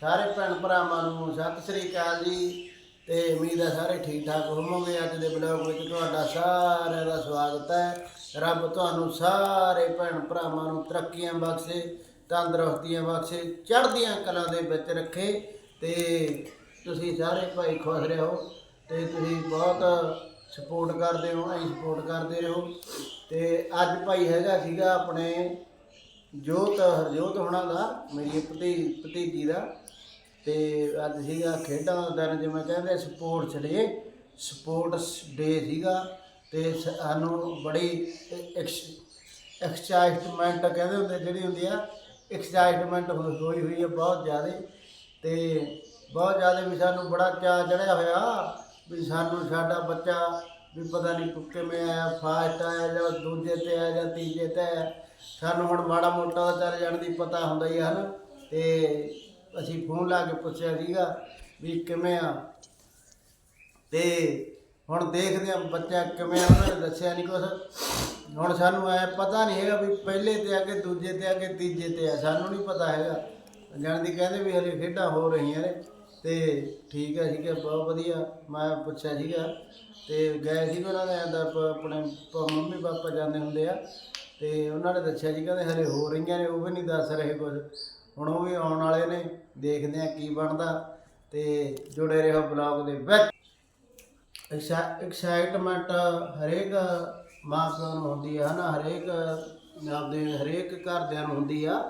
ਸਾਰੇ ਭੈਣ ਭਰਾਵਾਂ ਨੂੰ ਸਤਿ ਸ੍ਰੀ ਅਕਾਲ ਜੀ ਤੇ ਉਮੀਦ ਹੈ ਸਾਰੇ ਠੀਕ ਠਾਕ ਹੋਵੋਗੇ ਅੱਜ ਦੇ ਬਲੌਗ ਵਿੱਚ ਤੁਹਾਡਾ ਸਾਰਿਆਂ ਦਾ ਸਵਾਗਤ ਹੈ। ਰੱਬ ਤੁਹਾਨੂੰ ਸਾਰੇ ਭੈਣ ਭਰਾਵਾਂ ਨੂੰ ਤਰੱਕੀਆਂ ਬਖਸ਼ੇ, ਤੰਦਰੁਸਤੀਆਂ ਬਖਸ਼ੇ, ਚੜ੍ਹਦੀਆਂ ਕਲਾਂ ਦੇ ਵਿੱਚ ਰੱਖੇ ਤੇ ਤੁਸੀਂ ਸਾਰੇ ਭਾਈ ਖੁਸ਼ ਰਹੋ ਤੇ ਤੁਸੀਂ ਬਹੁਤ ਸਪੋਰਟ ਕਰਦੇ ਹੋ ਐਂ ਸਪੋਰਟ ਕਰਦੇ ਰਹੋ। ਤੇ ਅੱਜ ਭਾਈ ਹੈਗਾ ਸੀਗਾ ਆਪਣੇ ਜੋਤ, ਹਰਜੋਤ ਹੋਣਾ ਦਾ, ਮੇਰੀ ਭਤੀ, ਭਤੀਜੀ ਦਾ। ਤੇ ਅੱਜ ਸੀਗਾ ਖੇਡਾਂ ਦਾ ਦਿਨ ਜਿਵੇਂ ਕਹਿੰਦੇ ਸਪੋਰਟਸ ਡੇ ਸਪੋਰਟਸ ਡੇ ਸੀਗਾ ਤੇ ਸਾਨੂੰ ਬੜੀ ਐਕਸਾਈਟਮੈਂਟ ਕਹਿੰਦੇ ਹੁੰਦੇ, ਜਿਹੜੀ ਹੁੰਦੀ ਆ ਐਕਸਾਈਟਮੈਂਟ ਹੋਈ ਹੋਈ ਹੈ ਬਹੁਤ ਜ਼ਿਆਦਾ ਤੇ ਬਹੁਤ ਜ਼ਿਆਦਾ ਵੀ ਸਾਨੂੰ ਬੜਾ ਚਾਅ ਚੜਿਆ ਹੋਇਆ ਵੀ ਸਾਨੂੰ ਸਾਡਾ ਬੱਚਾ ਵੀ ਪਤਾ ਨਹੀਂ ਕਿਵੇਂ ਆਇਆ ਫਾਸਟ ਆਇਆ ਜਾਂ ਦੂਜੇ ਤੇ ਆਇਆ ਜਾਂ ਤੀਜੇ ਤੇ ਆਇਆ। ਸਾਨੂੰ ਹੁਣ ਮਾੜਾ ਮੋਟਾ ਦਾ ਚੱਲ ਜਾਣ ਦੀ ਪਤਾ ਹੁੰਦਾ ਹੀ ਹਨ ਨਾ ਤੇ ਅਸੀਂ ਫੋਨ ਲਾ ਕੇ ਪੁੱਛਿਆ ਸੀਗਾ ਵੀ ਕਿਵੇਂ ਆ? ਤੇ ਹੁਣ ਦੇਖਦੇ ਆ ਬੱਚਾ ਕਿਵੇਂ ਆ, ਉਹਨਾਂ ਨੇ ਦੱਸਿਆ ਨਹੀਂ ਕੁਛ। ਹੁਣ ਸਾਨੂੰ ਐ ਪਤਾ ਨਹੀਂ ਹੈਗਾ ਵੀ ਪਹਿਲੇ ਤੇ ਆ ਕੇ ਦੂਜੇ ਤੇ ਆ ਕੇ ਤੀਜੇ ਤੇ ਆ, ਸਾਨੂੰ ਨਹੀਂ ਪਤਾ ਹੈਗਾ। ਜਾਣਦੀ ਕਹਿੰਦੇ ਵੀ ਹਲੇ ਖੇਡਾਂ ਹੋ ਰਹੀਆਂ ਨੇ, ਤੇ ਠੀਕ ਹੈ ਸੀਗਾ ਬਹੁਤ ਵਧੀਆ। ਮੈਂ ਪੁੱਛਿਆ ਸੀਗਾ, ਤੇ ਗਏ ਸੀ ਉਹਨਾਂ ਦੇ ਆਂਦਾ ਆਪਣੇ ਮੰਮੀ ਪਾਪਾ ਜਾਂਦੇ ਹੁੰਦੇ ਆ, ਤੇ ਉਹਨਾਂ ਨੇ ਦੱਸਿਆ ਜੀ ਕਹਿੰਦੇ ਹਲੇ ਹੋ ਰਹੀਆਂ ਨੇ, ਉਹ ਵੀ ਨਹੀਂ ਦੱਸ ਰਹੇ ਕੁਝ ਹੁਣ ਉਹ ਵੀ ਆਉਣ ਵਾਲੇ ਨੇ, ਦੇਖਦੇ ਆ ਕੀ ਬਣਦਾ ਤੇ ਜੁੜੇ ਰਹੋ ਬਲੌਗ ਦੇ ਵਿੱਚ। ਐਕਸਾਈਟਮੈਂਟ ਹਰੇਕ ਮਾਂ ਪਿਓ ਨੂੰ ਹੁੰਦੀ ਆ, ਹਨਾ? ਹਰੇਕ ਆਪਦੇ ਹਰੇਕ ਘਰਦਿਆਂ ਨੂੰ ਹੁੰਦੀ ਆ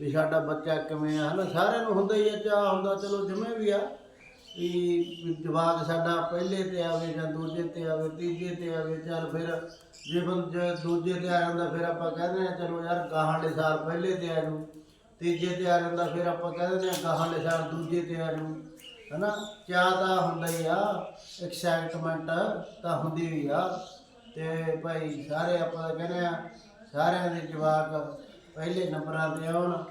ਵੀ ਸਾਡਾ ਬੱਚਾ ਕਿਵੇਂ ਆ, ਹਨਾ? ਸਾਰਿਆਂ ਨੂੰ ਹੁੰਦਾ ਹੀ ਆ ਚਾਹ ਹੁੰਦਾ, ਚਲੋ ਜਿਵੇਂ ਵੀ ਆ, ਵੀ ਵੀ ਜਵਾਕ ਸਾਡਾ ਪਹਿਲੇ ਤੇ ਆਵੇ ਜਾਂ ਦੂਜੇ ਤੇ ਆਵੇ, ਤੀਜੇ ਤੇ ਆਵੇ, ਚੱਲ ਫਿਰ ਜੇ ਬੰਦੇ ਦੂਜੇ ਤੇ ਆ ਜਾਂਦਾ, ਫਿਰ ਆਪਾਂ ਕਹਿੰਦੇ ਆ, ਚਲੋ ਯਾਰ ਗਾਹਾਂ ਦੇ ਸਾਲ ਪਹਿਲੇ ਤੇ ਆ ਜੂ ਤੀਜੇ ਤੇ ਆ ਜਾਂਦਾ, ਫਿਰ ਆਪਾਂ ਕਹਿੰਦੇ ਆ ਗਾਹਾਂ ਦੇ ਸਾਲ ਦੂਜੇ ਤੇ ਆ ਜੂ। ਹਨਾ? ਚਾਹ ਤਾਂ ਹੁੰਦਾ ਹੀ ਆ ਐਕਸਾਈਟਮੈਂਟ ਤਾਂ ਹੁੰਦੀ ਹੀ ਆ। ਤੇ ਭਾਈ ਸਾਰੇ ਆਪਾਂ ਕਹਿੰਦੇ ਆ ਸਾਰਿਆਂ ਦੇ ਜਵਾਕ ਪਹਿਲੇ ਨੰਬਰਾਂ ਤੇ ਆਉਣ।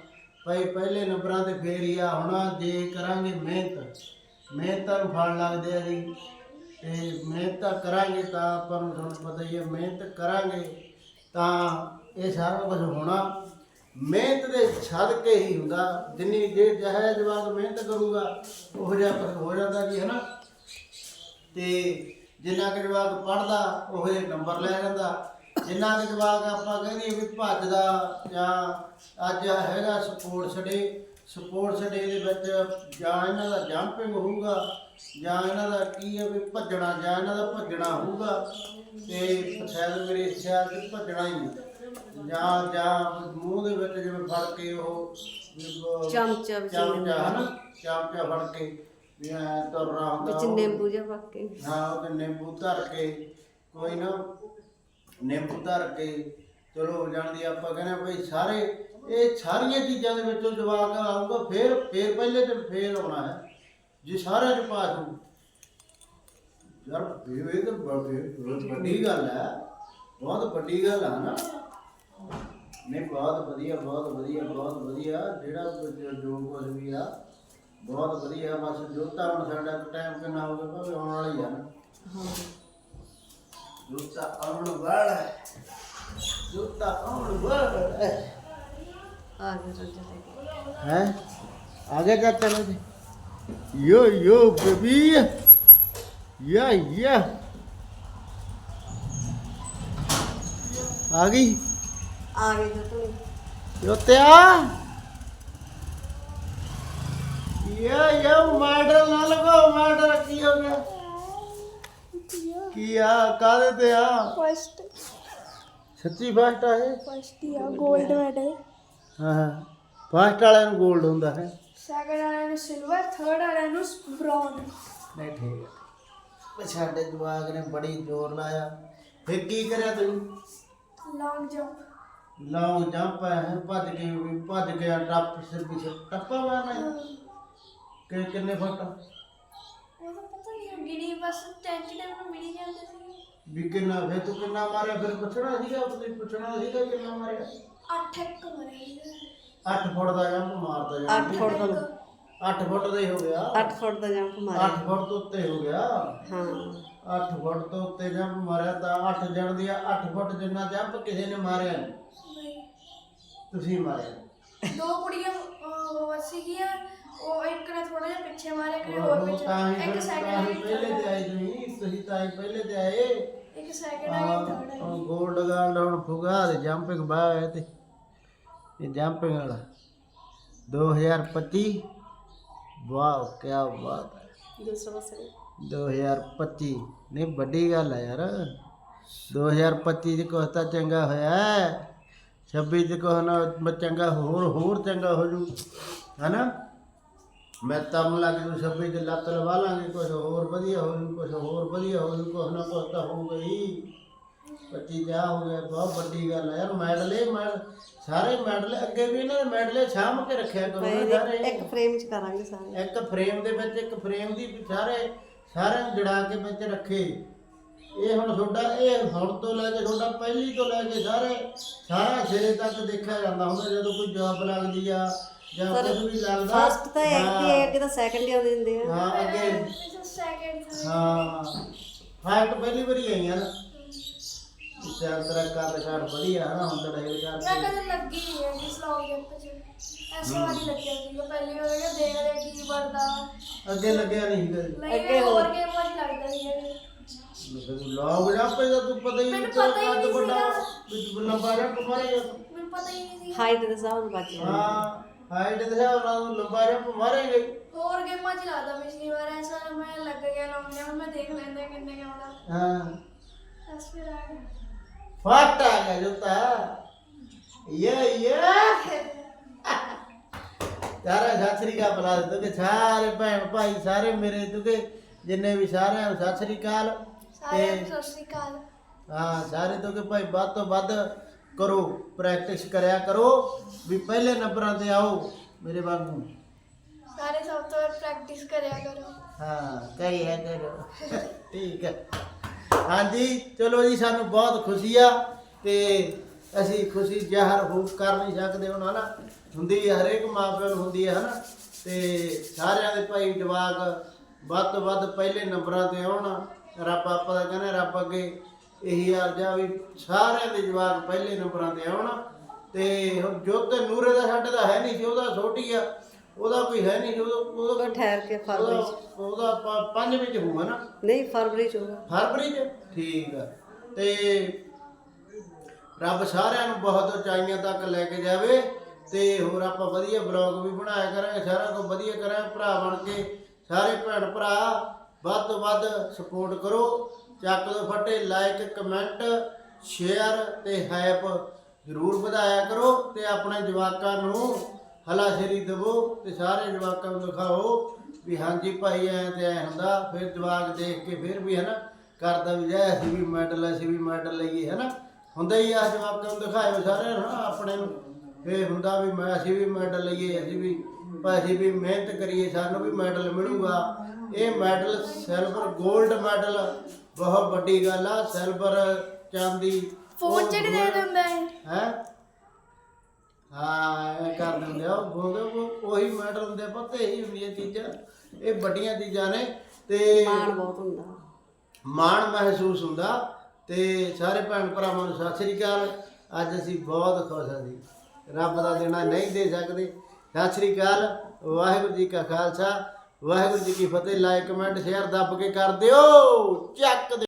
ਭਾਈ ਪਹਿਲੇ ਨੰਬਰਾਂ ਤੇ ਫੇਰ ਹੀ ਆ, ਹੁਣ ਜੇ ਕਰਾਂਗੇ ਮਿਹਨਤ। ਮਿਹਨਤਾਂ ਨੂੰ ਫਲ ਲੱਗਦੇ ਆ ਜੀ। ਤੇ ਮਿਹਨਤ ਕਰਾਂਗੇ ਤਾਂ ਆਪਾਂ ਨੂੰ ਤੁਹਾਨੂੰ ਪਤਾ ਹੀ ਹੈ ਮਿਹਨਤ ਕਰਾਂਗੇ ਤਾਂ ਇਹ ਸਾਰਾ ਕੁਝ ਹੋਣਾ। ਮਿਹਨਤ ਦੇ ਛੱਡ ਕੇ ਹੀ ਹੁੰਦਾ, ਜਿੰਨੀ ਜੇ ਜਹਾ ਜਵਾਬ ਮਿਹਨਤ ਕਰੂਗਾ, ਉਹ ਜਿਹਾ ਕੁਝ ਹੋ ਜਾਂਦਾ ਜੀ, ਹੈਨਾ? ਤੇ ਜਿੰਨਾ ਕੁ ਜਵਾਬ ਪੜਦਾ ਉਹ ਜਿਹੇ ਨੰਬਰ ਲੈ ਜਾਂਦਾ। ਜਿੰਨਾ ਕੁ ਜਵਾਕ ਆਪਾਂ ਕਹਿੰਦੇ ਵੀ ਭੱਜਦਾ ਜਾਂ ਅੱਜ ਹੈਗਾ ਸਪੋਰਟਸ ਡੇ ਸਪੋਰਟਸ ਡੇ ਦੇ ਵਿੱਚ ਜਾਂ ਇਹਨਾਂ ਦਾ ਜੰਪਿੰਗ ਹੋਊਗਾ, ਜਾਂ ਇਹਨਾਂ ਦਾ ਕੀ ਹੈ ਵੀ ਭੱਜਣਾ, ਜਾਂ ਇਹਨਾਂ ਦਾ ਭੱਜਣਾ ਹੋਊਗਾ, ਤੇ ਸ਼ਾਇਦ ਮੇਰੇ ਖਿਆਲ ਚ ਭੱਜਣਾ ਹੀ ਹੁੰਦਾ ਜਾਂ ਜਾਂ ਮੂੰਹ ਦੇ ਵਿੱਚ ਜਿਵੇਂ ਫੜ ਕੇ ਉਹ ਚਮਚਾ ਵਿੱਚ ਚਮਚਾ ਹਨਾ? ਚਮਚਾ ਫੜ ਕੇ ਵੀ ਐ ਤੁਰਨਾ ਹੁੰਦਾ ਵਿੱਚ ਉਹ। ਨਿੰਬੂ ਜਿਹਾ ਪਾ ਕੇ। ਹਾਂ ਉਹ ਤੇ ਨਿੰਬੂ ਧਰ ਕੇ ਕੋਈ ਨਾ ਨਿੰਬੂ ਧਰ ਕੇ ਚਲੋ ਜਾਣਦੀ ਆਪਾਂ ਕਹਿੰਦੇ ਭਈ ਸਾਰੇ ਇਹ ਸਾਰੀਆਂ ਚੀਜ਼ਾਂ ਦੇ ਵਿੱਚੋਂ ਜਵਾਬ ਆਊਗਾ ਫੇਰ ਫੇਰ ਪਹਿਲੇ ਤੇ ਫੇਰ ਆਉਣਾ ਹੈ। ਜੇ ਸਾਰਿਆਂ ਚ ਪਾਸ ਹੋ। ਯਾਰ ਇਹ ਇਹ ਤਾਂ ਬੜੀ ਵੱਡੀ ਗੱਲ ਹੈ। ਬਹੁਤ ਵੱਡੀ ਗੱਲ ਹੈ ਨਾ। ਨਹੀਂ ਬਹੁਤ ਵਧੀਆ ਬਹੁਤ ਵਧੀਆ ਬਹੁਤ ਵਧੀਆ। ਜਿਹੜਾ ਕੁਝ ਜੋ ਕੁਝ ਵੀ ਆ ਬਹੁਤ ਵਧੀਆ। ਬਸ ਜੋਤਾ ਹੁਣ ਸਾਡਾ ਟਾਈਮ ਕਿੰਨਾ ਹੋ ਗਿਆ ਭਾਵੇਂ ਆਉਣ ਵਾਲਾ ਆ। ਨਾ ਹਾਂ ਜੋਤਾ ਆਉਣ ਵਾਲਾ ਹੈ। ਜੋਤਾ ਆਉਣ ਵਾਲਾ ਹੈ। ਆ ਗਿਆ ਰੱਜਾ ਕੇ। ਹੈ? ਆਗੇ ਕਾ ਚਲੋ ਜੀ ਯੋ ਯੋ ਬੇਬੀ। ਯਾ ਯਾ। ਆ ਗਈ। ਆ ਗਈ ਜੱਟੂ ਜੋਤਿਆ। ਇਹ ਇਹ ਮਾਡਲ ਨਾ ਲਗਾਓ ਮਾਡਲ ਕੀ ਹੋ ਗਿਆ? ਕੀ ਆ ਕਾਦੇ ਤੇ ਆ? ਫਸਟ ਸੱਚੀ ਫਸਟ ਆ ਇਹ? ਫਸਟ ਹੀ ਆ 골ਡ ਮੈਡਲ ਹਾਂ ਹਾਂ। ਫਸਟ ਵਾਲੇ ਨੂੰ 골ਡ ਹੁੰਦਾ ਹੈ। ਸੈਕੰਡ ਵਾਲੇ ਨੂੰ ਸਿਲਵਰ ਥਰਡ ਵਾਲੇ ਨੂੰ ਬ੍ਰੌਨ ਨਹੀਂ ਠੀਕ ਹੈ ਪਰ ਸਾਡੇ ਜਵਾਗ ਨੇ ਬੜੀ ਜ਼ੋਰ ਲਾਇਆ। ਫਿਰ ਕੀ ਕਰਿਆ ਤੂੰ? ਲੌਂਗ ਜੰਪ ਲੌਂਗ ਜੰਪ ਹੈ ਭੱਜ ਕੇ ਵੀ ਭੱਜ ਗਿਆ ਟੱਪ ਸਿਰ ਪਿੱਛੇ ਟੱਪਾ ਮਾਰਨਾ ਹੈ। ਕਿ ਕਿੰਨੇ ਫੁੱਟ? ਉਹਦਾ ਪਤਾ ਨਹੀਂ ਗਿਣੀ ਬਸ ਟੈਂਸ਼ਨ ਨੂੰ ਮਿਲੀ ਜਾਂਦੇ ਸੀ। ਵੀ ਕਿੰਨਾ ਤੂੰ ਕਿੰਨਾ ਮਾਰਿਆ? ਫਿਰ ਪੁੱਛਣਾ ਸੀਗਾ ਉਸਨੇ ਪੁੱਛਣਾ ਸੀਗਾ ਕਿੰਨਾ ਮਾਰਿਆ? 8 8 ਫੁੱਟ ਦਾ ਜੰਪ ਫੁੱਟ ਦਾ 8 ਫੁੱਟ ਹੋ ਗਿਆ। 8 ਫੁੱਟ ਮਾਰਿਆ। ਫੁੱਟ ਤੋਂ ਉੱਤੇ ਫੁੱਟ ਜੰਪ ਮਾਰਿਆ ਤਾਂ 8 ਜਣ ਦੀਆਂ 8 ਫੁੱਟ ਜਿੰਨਾ ਜੰਪ ਕਿਸੇ ਨੇ ਮਾਰਿਆ ਤੁਸੀਂ ਮਾਰਿਆ। ਦੋ ਕੁੜੀਆਂ ਉਹ ਸੀਗੀਆਂ ਉਹ ਇੱਕ ਨੇ ਥੋੜਾ ਜਿਹਾ ਪਿੱਛੇ ਮਾਰਿਆ ਕਿ ਹੋਰ ਉਹ ਤਾਂ ਪਿੱਛੇ ਹੀ ਇੱਕ ਤਾਂ ਹੀ ਸੈਕਿੰਡ ਪਹਿਲੇ ਤੇ ਆਏ ਤੁਸੀਂ ਤੁਸੀਂ ਤਾਂ ਹੀ ਪਹਿਲੇ ਤੇ ਆਏ। ਇੱਕ ਸੈਕਿੰਡ ਆ ਗਈ ਥੋੜਾ ਗੋਲਡ ਗਾਲਡ ਹੁਣ ਫੁਗਾ ਤੇ ਜੰਪਿੰਗ ਬਾਹ ਹੈ ਤੇ। ਇਹ ਜੰਪਿੰਗ ਵਾਲਾ। 2025 ਵਾਓ ਕੀ ਬਾਤ ਹੈ। ਦੂਸਰਾ ਸਹੀ 2025 ਨਹੀਂ ਵੱਡੀ ਗੱਲ ਹੈ ਯਾਰ। 2025 ਚ ਕੁਛ ਤਾਂ ਚੰਗਾ ਹੋਇਆ ਹੈ। 26 ਚ ਕੁਛ ਨਾ ਚੰਗਾ ਹੋਰ ਹੋਰ ਚੰਗਾ ਹੋ ਜੂ ਹੈਨਾ? ਮੈਂ ਤਾਂ ਲੱਗ ਜੂ 26 ਚ ਲੱਤ ਲਵਾ ਲਾਂਗੇ ਕੁਛ ਹੋਰ ਵਧੀਆ ਹੋ ਜੂ ਕੁਛ ਹੋਰ ਵਧੀਆ ਹੋ ਜੂ ਕੁਛ ਨਾ ਤਾਂ ਹੋਊਗਾ ਹੀ। 25 ਜਾ ਹੋ ਗਿਆ ਬਹੁਤ ਵੱਡੀ ਗੱਲ ਹੈ ਯਾਰ ਮੈਡਲ ਇਹ ਮੈਡਲ ਸਾਰੇ ਮੈਡਲ ਅੱਗੇ ਵੀ ਇਹਨਾਂ ਦੇ ਮੈਡਲ ਸਾਂਭ ਕੇ ਰੱਖਿਆ ਕਰੋ ਨਾ ਸਾਰੇ। ਇੱਕ ਫਰੇਮ ਚ ਕਰਾਂਗੇ ਸਾਰੇ। ਇੱਕ ਫਰੇਮ ਦੇ ਵਿੱਚ ਇੱਕ ਫਰੇਮ ਦੀ ਸਾਰੇ ਸਾਰਿਆਂ ਨੂੰ ਜੜਾ ਕੇ ਵਿੱਚ ਰੱਖੇ। ਇਹ ਹੁਣ ਤੁਹਾਡਾ ਇਹ ਹੁਣ ਤੋਂ ਲੈ ਕੇ ਤੁਹਾਡਾ ਪਹਿਲੀ ਤੋਂ ਲੈ ਕੇ ਸਾਰੇ ਸਾਰਾ ਸਿਰੇ ਤੱਕ ਦੇਖਿਆ ਜਾਂਦਾ ਹੁੰਦਾ ਜਦੋਂ ਕੋਈ ਜੌਬ ਲੱਗਦੀ ਆ ਜਾਂ ਕੁਝ ਵੀ ਲੱਗਦਾ ਫਸਟ ਤਾਂ ਇੱਕ ਹੀ। ਹੈ ਅੱਗੇ ਤਾਂ ਸੈਕੰਡ ਹੀ ਆਉਂਦੇ ਹੁੰਦੇ ਆ। ਹਾਂ ਅੱਗੇ। ਇਸ ਸੈਕਿੰਡ ਹਾਂ ਫਾਈਟ ਪਹਿਲੀ ਵਾਰੀ ਆਈ ਆ ਨਾ। ਤੇ ਅੰਦਰ ਕਰ ਕਰ ਵਧੀਆ ਨਾ ਹੁਣ ਤਾਂ ਇਹ ਮੈਂ ਕਰ ਕਦੇ ਲੱਗੀ ਨਹੀਂ ਹੈ ਜਿਸ ਲੌਂਗ ਜੰਪ ਚ ਐਸ ਵਾਰੀ ਲੱਗਿਆ ਸੀ ਉਹ ਪਹਿਲੀ ਵਾਰ ਮੈਂ ਦੇਖ ਰਿਹਾ ਕੀ ਬਣਦਾ। ਅੱਗੇ ਲੱਗਿਆ ਨਹੀਂ ਕਦੇ। ਨਹੀਂ ਹੋਰ। ਗੇਮ ਵਾਲੀ ਲੱਗਦਾ ਸੀ ਇਹ। ਲੋਗ ਜਾ ਪਏ ਤੂੰ ਪਤਾ ਹੀ ਨਹੀਂ ਮੈਨੂੰ ਪਤਾ ਹੀ ਕੱਦ ਨਹੀਂ ਵੱਡਾ ਸੀਗਾ। ਵਿੱਚ ਲੰਬਾ ਜਿਹਾ ਕੁਮਾਰੇ ਮੈਨੂੰ ਪਤਾ ਹੀ ਨਹੀਂ ਸੀ ਹਾਈਟ ਦੇ ਹਿਸਾਬ ਨਾਲ ਬਚ ਜਾਂਦਾ ਹਾਂ ਹਾਈਟ ਦੇ ਹਿਸਾਬ ਨਾਲ ਲੰਬਾ ਜਿਹਾ ਮਾਰੇਗੇ ਹੋਰ ਗੇਮਾਂ ਚ ਲੱਗਦਾ ਪਿਛਲੀ ਵਾਰ ਐਸ ਵਾਰ ਮੈਂ ਲੱਗ ਗਿਆ ਲੌਂਗ ਜੰਪ ਮੈਂ ਦੇਖ ਲੈਂਦਾ ਕਿੰਨੇ ਕੁ ਆਉਂਦਾ ਹਾਂ। ਬਸ ਫਿਰ ਆ ਗਿਆ। ਫਟ ਆ ਗਿਆ ਜੁੱਤਾ ਇਹ ਇਹ ਤਾਰਾ ਸਤਿ ਸ੍ਰੀ ਅਕਾਲ ਬੁਲਾ ਦਿੱਤਾ ਕਿ ਸਾਰੇ ਭੈਣ ਭਾਈ ਸਾਰੇ ਮੇਰੇ ਤੁਕੇ ਜਿੰਨੇ ਵੀ ਸਾਰਿਆਂ ਨੂੰ ਸਤਿ ਸ੍ਰੀ ਅਕਾਲ ਸਾਰਿਆਂ ਨੂੰ ਸਤਿ ਸ਼੍ਰੀ ਅਕਾਲ। ਹਾਂ ਸਾਰੇ ਤੁਕੇ ਭਾਈ ਵੱਧ ਤੋਂ ਵੱਧ ਕਰੋ ਪ੍ਰੈਕਟਿਸ ਕਰਿਆ ਕਰੋ ਵੀ ਪਹਿਲੇ ਨੰਬਰਾਂ ਤੇ ਆਓ ਮੇਰੇ ਵਾਂਗੂ ਸਾਰੇ ਸਭ ਤੋਂ ਪ੍ਰੈਕਟਿਸ ਕਰਿਆ ਕਰੋ। ਹਾਂ ਕਰੀ ਹੈ ਕਰੋ। ਠੀਕ ਹੈ। ਹਾਂਜੀ ਚਲੋ ਜੀ ਸਾਨੂੰ ਬਹੁਤ ਖੁਸ਼ੀ ਆ ਤੇ ਅਸੀਂ ਖੁਸ਼ੀ ਜ਼ਾਹਰ ਹੋ ਕਰ ਨਹੀਂ ਸਕਦੇ ਹੁਣ ਹਨਾ? ਹੁੰਦੀ ਹੈ ਹਰੇਕ ਮਾਪਿਆਂ ਨੂੰ ਹੁੰਦੀ ਹੈ ਹਨਾ? ਤੇ ਸਾਰਿਆਂ ਦੇ ਭਾਈ ਜਵਾਕ ਵੱਧ ਤੋਂ ਵੱਧ ਪਹਿਲੇ ਨੰਬਰਾਂ ਤੇ ਆਉਣ। ਰੱਬ ਆਪਾਂ ਦਾ ਕਹਿੰਦੇ ਰੱਬ ਅੱਗੇ ਇਹੀ ਅਰਜ਼ਾ ਵੀ ਸਾਰਿਆਂ ਦੇ ਜਵਾਕ ਪਹਿਲੇ ਨੰਬਰਾਂ ਤੇ ਆਉਣ। ਤੇ ਹੁਣ ਜੋਤ ਨੂਰੇ ਦਾ ਸਾਡੇ ਦਾ ਹੈ ਨਹੀਂ ਸੀ ਉਹਦਾ ਛੋਟੀ ਆ। ਉਹਦਾ ਕੋਈ ਹੈ ਨਹੀਂ ਸੀ, ਉਹਦਾ ਉਹਦਾ ਉਹ ਠਹਿਰ ਕੇ ਫਰਵਰੀ ਚ। ਉਹਦਾ ਉਹਦਾ ਪ- ਪੰਜਵੇਂ ਚ ਹੋਊਗਾ ਨਾ। ਨਹੀਂ ਫਰਵਰੀ ਚ ਹੋਊਗਾ। ਫਰਵਰੀ ਚ? ਠੀਕ ਆ। ਤੇ ਰੱਬ ਸਾਰਿਆਂ ਨੂੰ ਬਹੁਤ ਉਚਾਈਆਂ ਤੱਕ ਲੈ ਕੇ ਜਾਵੇ। ਤੇ ਹੋਰ ਆਪਾਂ ਵਧੀਆ ਬਲੌਗ ਵੀ ਬਣਾਇਆ ਕਰਾਂਗੇ ਸਾਰਾ ਕੁਝ ਵਧੀਆ ਕਰਾਂਗੇ ਭਰਾ ਬਣ ਕੇ। ਸਾਰੇ ਭੈਣ ਭਰਾ, ਵੱਧ ਤੋਂ ਵੱਧ ਸਪੋਰਟ ਕਰੋ। ਚੱਕ ਦੋ ਫੱਟੇ ਲਾਈਕ ਕਮੈਂਟ ਸ਼ੇਅਰ ਤੇ ਹੈਪ ਜ਼ਰੂਰ ਵਧਾਇਆ ਕਰੋ ਤੇ ਆਪਣੇ ਜਵਾਕਾਂ ਨੂੰ ਹਲਾਸ਼ੇਰੀ ਦੇਵੋ ਤੇ ਸਾਰੇ ਜਵਾਕਾਂ ਨੂੰ ਦਿਖਾਓ ਵੀ ਹਾਂਜੀ ਭਾਈ, ਐ ਤੇ ਐ ਹੁੰਦਾ। ਫਿਰ ਜਵਾਕ ਦੇਖ ਕੇ ਫਿਰ ਵੀ ਹਨਾ ਕਰਦਾ ਵੀ ਜੈ, ਅਸੀਂ ਵੀ ਮੈਡਲ ਅਸੀਂ ਵੀ ਮੈਡਲ ਲਈਏ ਹਨਾ। ਹੁੰਦਾ ਹੀ ਆ ਜਵਾਕਾਂ ਨੂੰ ਦਿਖਾਇਓ ਸਾਰੇ ਹਨਾ ਆਪਣੇ ਨੂੰ। ਫੇ ਹੁੰਦਾ ਵੀ ਮੈਂ, ਅਸੀਂ ਵੀ ਮੈਡਲ ਲਈਏ, ਅਸੀਂ ਵੀ ਭਾਈ ਅਸੀਂ ਵੀ ਮਿਹਨਤ ਕਰੀਏ ਸਾਨੂੰ ਵੀ ਮੈਡਲ ਮਿਲੂਗਾ। ਇਹ ਮੈਡਲ ਸਿਲਵਰ 골ਡ ਮੈਡਲ ਬਹੁਤ ਵੱਡੀ ਗੱਲ ਆ ਸਿਲਵਰ ਚਾਂਦੀ ਫੋਨ ਚ ਨਹੀਂ ਦੇ ਦਿੰਦਾ ਹੈ ਹੈ? ਹਾਂ ਇਹ ਕਰ ਦਿੰਦੇ ਆ ਉਹ ਬੋਗੇ ਉਹੀ ਮੈਟਰ ਹੁੰਦੇ ਆ, ਪਤਾ ਹੀ ਹੁੰਦੀਆਂ ਚੀਜ਼ਾਂ। ਇਹ ਵੱਡੀਆਂ ਚੀਜ਼ਾਂ ਨੇ ਤੇ ਮਾਣ ਬਹੁਤ ਹੁੰਦਾ। ਮਾਣ ਮਹਿਸੂਸ ਹੁੰਦਾ ਤੇ ਸਾਰੇ ਭੈਣ ਭਰਾਵਾਂ ਨੂੰ ਸਤਿ ਸ੍ਰੀ ਅਕਾਲ। ਅੱਜ ਅਸੀਂ ਬਹੁਤ ਖੁਸ਼ ਹਾਂ ਜੀ। ਰੱਬ ਦਾ ਦੇਣਾ ਨਹੀਂ ਦੇ ਸਕਦੇ। ਸਤਿ ਸ੍ਰੀ ਅਕਾਲ, ਵਾਹਿਗੁਰੂ ਜੀ ਕਾ ਖਾਲਸਾ, ਵਾਹਿਗੁਰੂ ਜੀ ਕੀ ਫਤਿਹ, ਲਾਈਕ ਕਮੈਂਟ, ਸ਼ੇਅਰ ਦੱਬ ਕੇ ਕਰ ਦਿਓ, ਚੱਕ ਦੇ